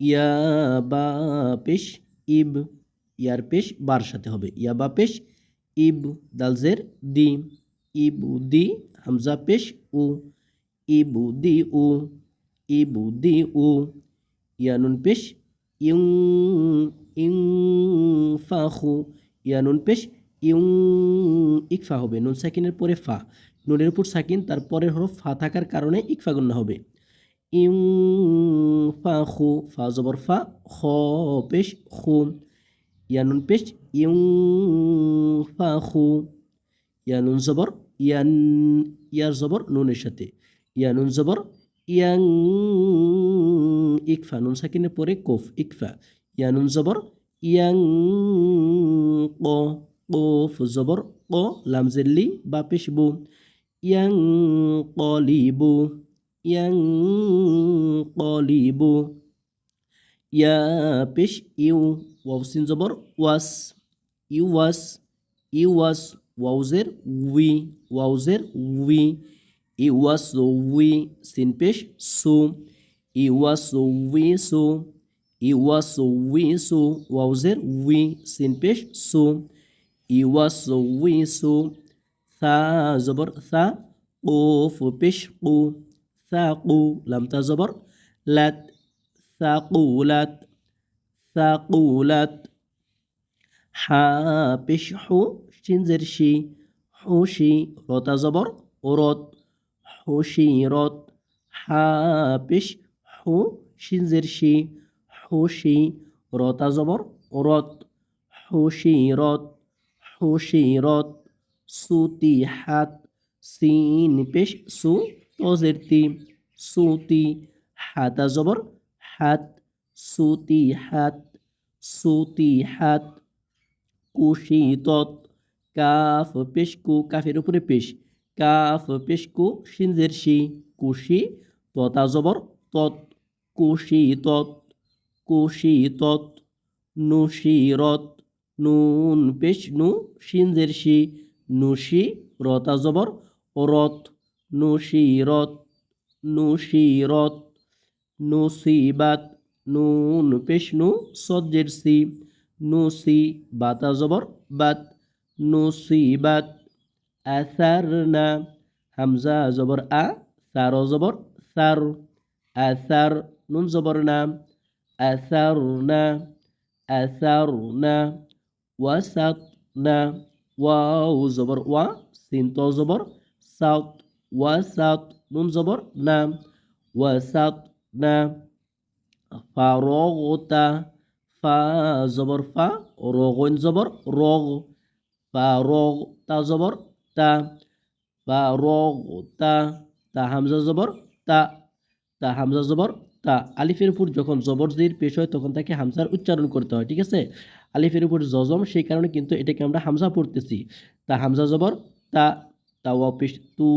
ইয়া বা পেশ, ইব, ইয়ার পেশ, বার সাথে হবে। ইয়া বা পেশ, ইব দালজের দি, ইবু, দি, হামজা পেশ, উ, ইবু, দি, উ, ইবু, দি, উ ইয়ানুন পেশ ইং ইং ফাখু ইয়ানুন পেশ ইং ইকফা হবে। নুন সাকিনের পরে ফা। নুনের উপর সাকিন, তার পরের হরফ ফা থাকার কারণে ইকফা গণ্য হবে। ইং ফা জবর ফা খ পেশ খু ইয়ানুন পেশ ইং ফা খু ইয়ানুন জবর ইয়ান ইয়ার জবর নুনের সাথে ইয়ানুন জবর ইয়াং ইকফা নুন সাকিনের পরে কোফ ইকফা ইয়ানুন জবর ইয়াং ক কোফ জবর ক লামজেল্লি বা পেশবু ইয়াং কলিবু ينقلب يا بش يو واو سين زبر واس يواس يواس واو زر وي واو زر وي يواس وي سين بش سو يواس وي سو يواس وي سو واو زر وي سين بش سو يواس وي سو ثا زبر ثا قوف بش قو ثاقو لم تزبر. لت ثقولت ثقولت حابش حو شنزرشي حوشي روتا زبر روت حوشي رط حابش حو شنزرشي حوشي روتا زبر روت حوشي روت حوشي روت صوتي حات سين بش سو হাত সিন পেশ সু তজের তি সুতি, হাতা জবর, হাত, সুতি হাত সুতি, হাত কুশিতত কাফ, পেশকু, কাফের উপরে পেশ, কাফ, পেশকু, সিনজের শি, কুশি, ততা জবর, তত, কুশি তত কুশি, তত নুশিরত নুন, পেশ, নু, সিনজের শি, নুশি, রতা জবর, রত নুশিরত নুশিরত নুসিবাত নুন পেশ নু সজ্জের সি নুসি বাতা জবর বাত নুসিবাত আসারনা হামজা জবর আ সার জবর সার আসার নুন জবর না আসারনা আসারনা ওয়াসাতনা ওয়াও জবর ওয়া সিন্ত জবর সাউত ওয়াসাত নুন জবর না ওয়াসাত না ফারগতা ফা জবর ফা জবর রগ ফা রগ তা জবর তা রগ তা হামজা জবর তা তা হামজা জবর তা আলিফের উপর যখন জবর জির পেশ হয়, তখন তাকে হামজার উচ্চারণ করতে হয়, ঠিক আছে? আলিফের উপর জজম, সেই কারণে কিন্তু এটাকে আমরা হামজা পড়তেছি। তা হামজা জবর, তা তা ওয়াও পেশ তু,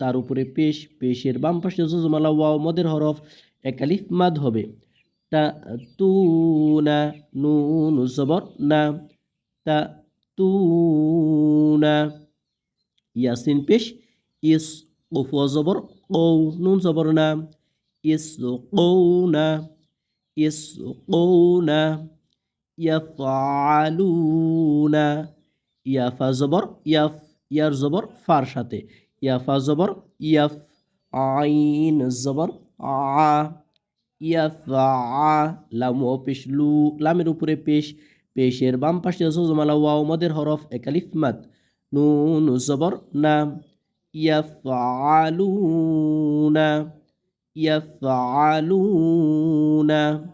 তার উপরে পেশ, পেশের বাম পাশে জজমালা ওয়াও, মদের হরফ একালিফ মাদ হবে। তা, তু, না নুন জবর, না, তা, তু, না, ইয়াসিন পেশ, ইস কফুয়া জবর কৌ নুন জবর, না, ইস কৌ না, ইস কৌ না, ইয়াফালুনা, ইয়াফা জবর, ইয়াফ ইয়ার জবর ফার সাথে। ইয়াফা জবর, ইয়াফ আইন জবর, আ, ইয়াফা লাম ও পেশ, লু, লামের উপরে পেশ, পেশের বাম পাশে জমালা ওয়াও, মদের হরফ একালিফ মাদ। নুন জবর, না। ইয়াফালুনা ইয়াফালুনা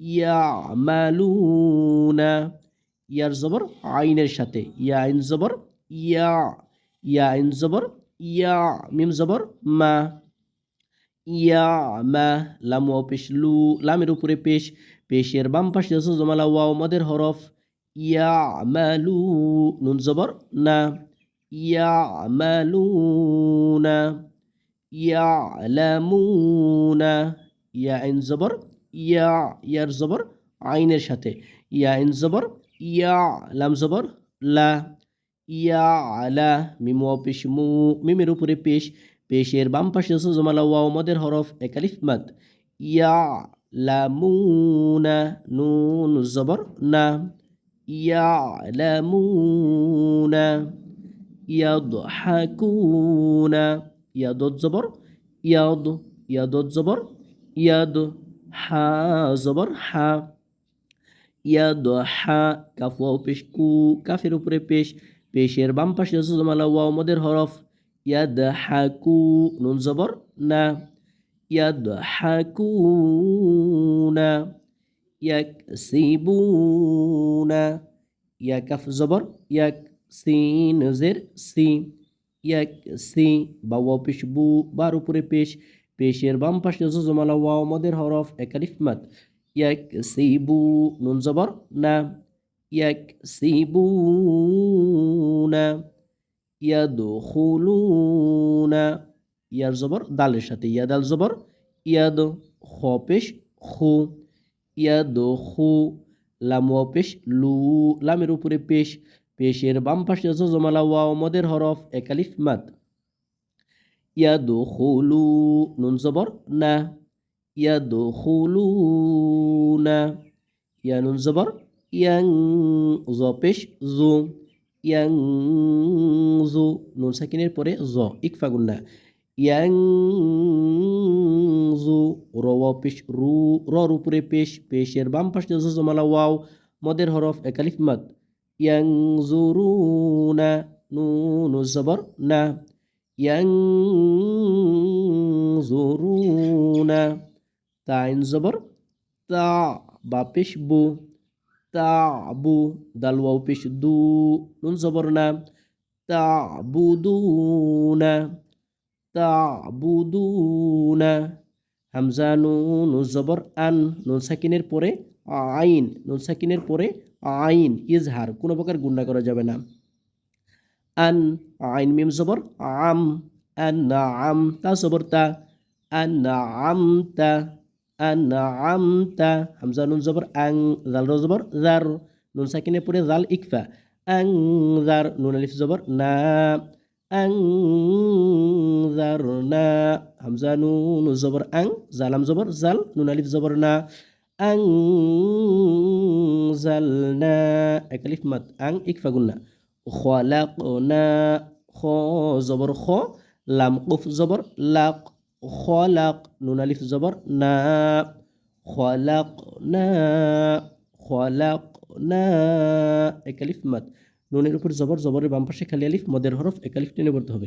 ইয়ামালুনা ইয়ার জবর আইনের সাথে। ইয়া আইন জবর ইয়া ইয়া আইন জবর ইয়া মিম জবর মা ইয়া মা লাম ওয়াও পেশ লু লামের উপরে পেশ পেশের বাম পাশে আছে জমালা ওয়াও মদের হরফ ইয়া মালু নুন জবর না ইয়া মালুনা ইয়া লামুনা ইয়া আইন জবর ইয়া ইয়ার জবর আইনের সাথে ইয়া আইন জবর ইয়া লাম জবর লা ইয়া আলা মিম ওয়াও পেশ মু মিমের উপরে পেশ পেশের বাম পাশে আছে জমালা ওয়াও মদের হরফ একালিফ মাদ ইয়া লামুনা নুন জবর না ইয়ালামুনা ইয়াদহাকুনা ইয়াদত জবর ইয়াদ ইয়াদত জবর ইয়াদ হা জবর হা ইয়াদ হা কাফ ওয়াও পেশ কু কাফের উপরে পেশ পেশের বাম পাশে আছে জমালা ওয়াও মদের হরফ ইয়াদ হাকু নুন জবর না ইয়াদ হাকুনা ইয়াকসিবুনা ইয়া কাফ জবর ইয়াক সিন জের সি ইয়াক সি বা ওয়াও পেশ বু বার উপরে পেশ পেশের বাম পাশে আছে জমালা ওয়াও মদের হরফ একালিফ মাদ ইয়াকসিবু না ইয়াদখুলুনা ইয়ার জবর দালের সাথে ইয়াদাল জবর ইয়াদ খ পেশ খু ইয়াদ খু লাম পেশ লু লামের উপরে পেশ পেশের বাম পাশে জমালা ওয়াও মদের হরফ একালিফ মাদ। ইয়াদখুলু নুন জবর না। ইয়াদখুলুনা ইয়া নুন জবর, ইয়াং জ পেশ, জু। ইয়াং জু নুন সাকিনের পরে জ ইকফা গুন্না ইয়াং জু র পেশ রু রর উপরে পেশ পেশের বাম পাশে জমালা ওয়াও মদের হরফ একালিফ মাদ ইয়াং জুরুনা নুন জবর না ইয়াং জুরুনা তাইন জবর তা বা পেশ বু তা বু দাল ওয়াও পেশ দু নুন জবর না তা বুদুনা তা বুদুনা হামজা নুন জবর আন নুন সাকিনের পরে আইন নুন সাকিনের পরে আইন ইজহার কোনো প্রকার গুন্ডা করা যাবে না আন আইন মিম জবর আম আন আম তা জবর তা আন আমতা আন আমতা হামজা নুন জবর আং জাল জবর জার নুন সাকিনে পরে জাল ইকফা আং জার নুন আলিফ জবর না আং জার না হামজা নুন জবর আং জালাম জবর জাল নুন আলিফ জবর না আং জাল না একালিফ মাত আং ইকফা গুন্না খলাকনা খ জবর খ লাম কুফ জবর লাক খলাক, নুন, আলিফ, জবর, না। খলাক না। খলাক, না। একালিফ মাত নুনের উপর জবর, জবরের বাম পাশে খালি আলিফ, মদের হরফ একালিফ টেনে পড়তে হবে।